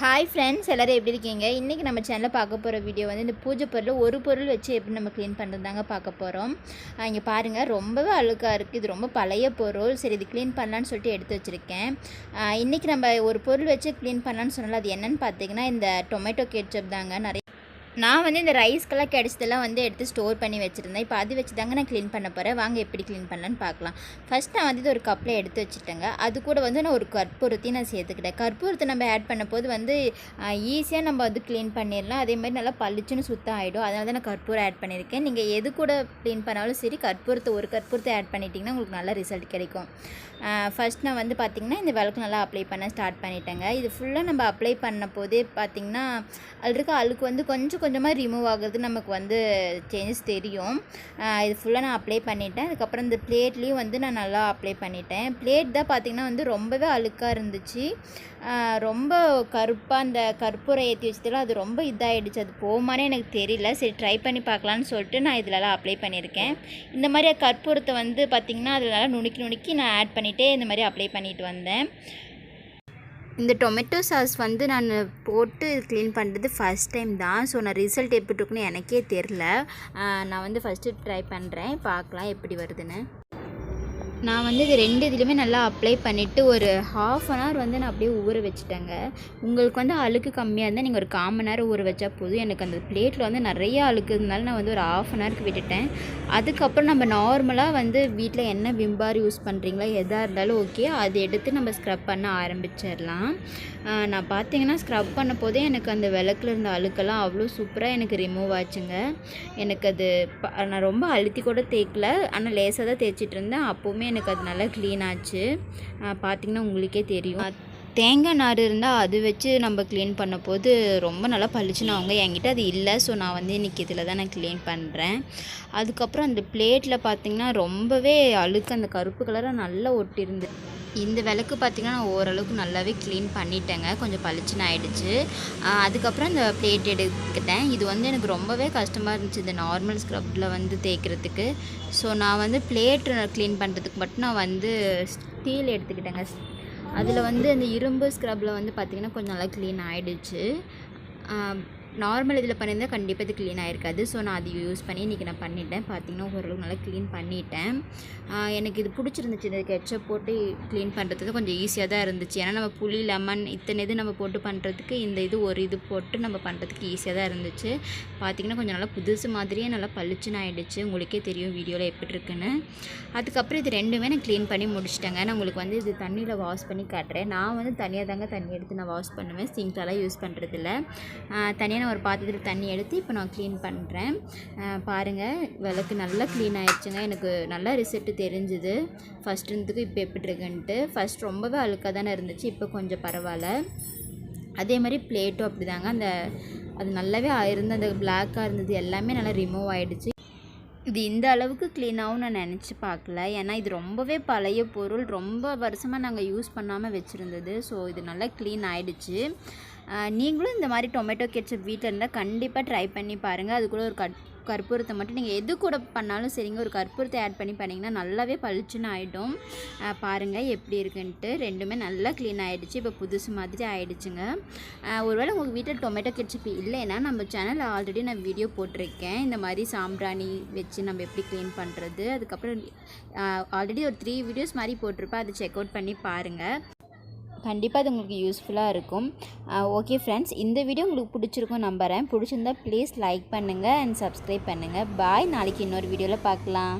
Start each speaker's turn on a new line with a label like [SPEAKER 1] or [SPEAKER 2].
[SPEAKER 1] Hi friends எல்லோரும் எப்படி இருக்கீங்க? இன்றைக்கி நம்ம சேனலில் பார்க்க போகிற வீடியோ வந்து இந்த பூஜை பொருள் ஒரு பொருள் வச்சு எப்படி நம்ம க்ளீன் பண்ணுறதாங்க பார்க்க போகிறோம் இங்கே பாருங்கள் ரொம்பவே அழுக்காக இருக்குது இது ரொம்ப பழைய பொருள். சரி இது க்ளீன் பண்ணலான்னு சொல்லிட்டு எடுத்து வச்சுருக்கேன். இன்றைக்கி நம்ம ஒரு பொருள் வச்சு க்ளீன் பண்ணலான்னு சொன்னால அது என்னென்னு பார்த்தீங்கன்னா இந்த டொமேட்டோ கெட்சப் தாங்க. நிறைய நான் வந்து இந்த ரைஸ்க்கெல்லாம் கிடச்சதெல்லாம் வந்து எடுத்து ஸ்டோர் பண்ணி வச்சுருந்தேன். இப்போ அது வச்சு தாங்க நான் க்ளீன் பண்ண போகிறேன் வாங்க எப்படி க்ளீன் பண்ணலான்னு பார்க்கலாம். ஃபஸ்ட் நான் வந்து இது ஒரு கப்பில் எடுத்து வச்சுட்டேங்க. அது கூட வந்து நான் ஒரு கற்பூரத்தையும் நான் சேர்த்துக்கிட்டேன். கற்பூரத்தை நம்ம ஆட் பண்ண போது வந்து ஈஸியாக நம்ம வந்து க்ளீன் பண்ணிடலாம். அதே மாதிரி நல்லா பளிச்சுன்னு சுத்தம் ஆகிடும் அதனால தான் நான் கற்பூரம் ஆட் பண்ணியிருக்கேன். நீங்கள் எது கூட க்ளீன் பண்ணாலும் சரி கற்பூரத்தை ஒரு கற்பூரத்தை ஆட் பண்ணிட்டிங்கன்னா உங்களுக்கு நல்ல ரிசல்ட் கிடைக்கும். ஃபஸ்ட் நான் வந்து பார்த்திங்கன்னா இந்த விளக்கு நல்லா அப்ளை பண்ண ஸ்டார்ட் பண்ணிட்டேங்க. இது ஃபுல்லாக நம்ம அப்ளை பண்ண போதே பார்த்திங்கன்னா அதில் இருக்க அழுக்கு வந்து கொஞ்சம் கொஞ்சமாக ரிமூவ் ஆகுறது நமக்கு வந்து சேஞ்சஸ் தெரியும். இது ஃபுல்லாக நான் அப்ளை பண்ணிட்டேன். அதுக்கப்புறம் இந்த பிளேட்லேயும் வந்து நான் நல்லா அப்ளை பண்ணிட்டேன். பிளேட் தான் பார்த்திங்கன்னா வந்து ரொம்பவே அழுக்காக இருந்துச்சு. ரொம்ப கருப்பாக அந்த கற்பூரை ஏற்றி வச்சதில் அது ரொம்ப இதாகிடுச்சு அது போகுமானே எனக்கு தெரியல. சரி ட்ரை பண்ணி பார்க்கலான்னு சொல்லிட்டு நான் இதிலலாம் அப்ளை பண்ணியிருக்கேன். இந்த மாதிரி கற்பூரத்தை வந்து பார்த்திங்கன்னா அதில் நல்லா நுணுக்கி நுணுக்கி நான் ஆட் பண்ணிகிட்டே இந்த மாதிரி அப்ளை பண்ணிட்டு வந்தேன். இந்த டொமேட்டோ சாஸ் வந்து நான் போட்டு க்ளீன் பண்ணுறது ஃபஸ்ட் டைம் தான். ஸோ நான் ரிசல்ட் எப்படி இருக்குன்னு எனக்கே தெரில நான் வந்து ஃபஸ்ட்டு ட்ரை பண்ணுறேன் பார்க்கலாம் எப்படி வருதுன்னு. நான் வந்து இது ரெண்டு இதுலேயுமே நல்லா அப்ளை பண்ணிவிட்டு ஒரு ஹாஃப் அன் ஹவர் வந்து நான் அப்படியே ஊற வச்சுட்டேங்க. உங்களுக்கு வந்து அழுக்கு கம்மியாக இருந்தால் நீங்கள் ஒரு காமன் நேரம் ஊற வச்சா போதும். எனக்கு அந்த பிளேட்டில் வந்து நிறைய அழுக்கு இருந்தாலும் நான் வந்து ஒரு ஆஃப் அன் ஹவருக்கு விட்டுட்டேன். அதுக்கப்புறம் நம்ம நார்மலாக வந்து வீட்டில் என்ன விம்பார் யூஸ் பண்ணுறீங்களா எதாக இருந்தாலும் ஓகே அதை எடுத்து நம்ம ஸ்க்ரப் பண்ண ஆரம்பிச்சிடலாம். நான் பார்த்தீங்கன்னா ஸ்க்ரப் பண்ண போதே எனக்கு அந்த விளக்கில் இருந்த அழுக்கெல்லாம் அவ்வளோ சூப்பராக எனக்கு ரிமூவ் ஆச்சுங்க. எனக்கு அது நான் ரொம்ப அழுத்தி கூட தேய்க்கல. ஆனால் லேசாக தான் தேய்ச்சிட்டு இருந்தேன். அப்போவுமே எனக்கு அது நல்லா க்ளீன் ஆச்சு. பார்த்திங்கன்னா உங்களுக்கே தெரியும். தேங்காய் நார் இருந்தால் அது வச்சு நம்ம க்ளீன் பண்ண போது ரொம்ப நல்லா பளிச்சுன்னு அவங்க என்கிட்ட அது இல்லை. ஸோ நான் வந்து இன்றைக்கி இதில் தான் நான் க்ளீன் பண்ணுறேன் அதுக்கப்புறம் அந்த பிளேட்டில் பார்த்திங்கன்னா ரொம்பவே அழுக்கு அந்த கருப்பு கலராக நல்லா ஒட்டியிருந்து இந்த விளக்கு பார்த்திங்கன்னா நான் ஓரளவுக்கு நல்லாவே க்ளீன் பண்ணிட்டேங்க. கொஞ்சம் பளிச்சுன்னு ஆகிடுச்சு அதுக்கப்புறம் இந்த பிளேட் எடுத்துக்கிட்டேன். இது வந்து எனக்கு ரொம்பவே கஷ்டமாக இருந்துச்சு இந்த நார்மல் ஸ்க்ரப்பில் வந்து தேய்க்கிறதுக்கு. ஸோ நான் வந்து பிளேட் க்ளீன் பண்ணுறதுக்கு மட்டும் நான் வந்து ஸ்டீல் எடுத்துக்கிட்டேங்க. அதில் வந்து அந்த இரும்பு ஸ்க்ரப்பில் வந்து பார்த்திங்கன்னா கொஞ்சம் நல்லா க்ளீன் ஆகிடுச்சு நார்மல் இதில் பண்ணியிருந்தால் கண்டிப்பாக இது க்ளீன் ஆகிருக்காது ஸோ நான் அது யூஸ் பண்ணி இன்றைக்கி நான் பண்ணிட்டேன். பார்த்திங்கன்னா ஓரளவுக்கு நல்லா க்ளீன் பண்ணிட்டேன். எனக்கு இது பிடிச்சிருந்துச்சு. இந்த கெச்சப் போட்டு க்ளீன் பண்ணுறதுக்கு கொஞ்சம் ஈஸியாக தான் இருந்துச்சு. ஏன்னா நம்ம புளி லெமன் இத்தனை இது நம்ம போட்டு பண்ணுறதுக்கு இந்த இது ஒரு இது போட்டு நம்ம பண்ணுறதுக்கு ஈஸியாக தான் இருந்துச்சு. பார்த்திங்கன்னா கொஞ்சம் நல்லா புதுசு மாதிரியே நல்லா பளிச்சுன்னு ஆகிடுச்சு உங்களுக்கே தெரியும் வீடியோவில் எப்படி இருக்குன்னு. அதுக்கப்புறம் இது ரெண்டுமே நான் க்ளீன் பண்ணி முடிச்சிட்டேங்க. நான் உங்களுக்கு வந்து இது தண்ணியில் வாஷ் பண்ணி காட்டுறேன். நான் வந்து தனியாக தாங்க தண்ணி எடுத்து நான் வாஷ் பண்ணுவேன். சிங்க்லலாம் யூஸ் பண்ணுறதில்ல தனியாக நான் ஒரு பாத்திரத்தில் தண்ணி எடுத்து இப்போ நான் க்ளீன் பண்ணுறேன் பாருங்கள் விளக்கு நல்லா க்ளீன் ஆகிடுச்சுங்க எனக்கு நல்லா ரிசல்ட்டு தெரிஞ்சுது. ஃபஸ்ட் இருந்ததுக்கு இப்போ எப்படி இருக்குன்ட்டு. ஃபஸ்ட் ரொம்பவே அழுக்காக தானே இருந்துச்சு. இப்போ கொஞ்சம் பரவாயில்ல. அதே மாதிரி பிளேட்டும் அப்படி தாங்க அந்த அது நல்லாவே ஆயிருந்து அந்த பிளாக்காக இருந்தது. எல்லாமே நல்லா ரிமூவ் ஆகிடுச்சு இது இந்த அளவுக்கு க்ளீனாகவும் நான் நினச்சி பார்க்கல. ஏன்னா இது ரொம்பவே பழைய பொருள். ரொம்ப வருஷமாக நாங்கள் யூஸ் பண்ணாமல் வச்சுருந்தது. ஸோ இது நல்லா க்ளீன் ஆகிடுச்சு நீங்களும் இந்த மாதிரி டொமேட்டோ கெட்சப் வீட்டில் இருந்தால் கண்டிப்பாக ட்ரை பண்ணி பாருங்கள் அது கூட ஒரு கட் கற்பூரத்தை மட்டும் நீங்கள் எது கூட பண்ணாலும் சரிங்க. ஒரு கற்பூரத்தை ஆட் பண்ணி பண்ணிங்கன்னா நல்லாவே பளிச்சுன்னு ஆகிடும் பாருங்கள் எப்படி இருக்குன்ட்டு. ரெண்டுமே நல்லா க்ளீன் ஆகிடுச்சு இப்போ புதுசு மாதிரி ஆகிடுச்சுங்க ஒருவேளை உங்கள் வீட்டில் டொமேட்டோ கெட்சப் இல்லைன்னா நம்ம சேனலில் ஆல்ரெடி நான் வீடியோ போட்டிருக்கேன். இந்த மாதிரி சாம்பிராணி வச்சு நம்ம எப்படி க்ளீன் பண்ணுறது அதுக்கப்புறம் ஆல்ரெடி ஒரு த்ரீ வீடியோஸ் மாதிரி போட்டிருப்பேன். அதை செக் அவுட் பண்ணி பாருங்கள் கண்டிப்பாக அது உங்களுக்கு யூஸ்ஃபுல்லாக இருக்கும். ஓகே ஃப்ரெண்ட்ஸ் இந்த வீடியோ உங்களுக்கு பிடிச்சிருக்கும் நம்புகிறேன் பிடிச்சிருந்தா ப்ளீஸ் லைக் பண்ணுங்கள் அண்ட் சப்ஸ்கிரைப் பண்ணுங்கள் பாய் நாளைக்கு இன்னொரு வீடியோவில் பார்க்கலாம்.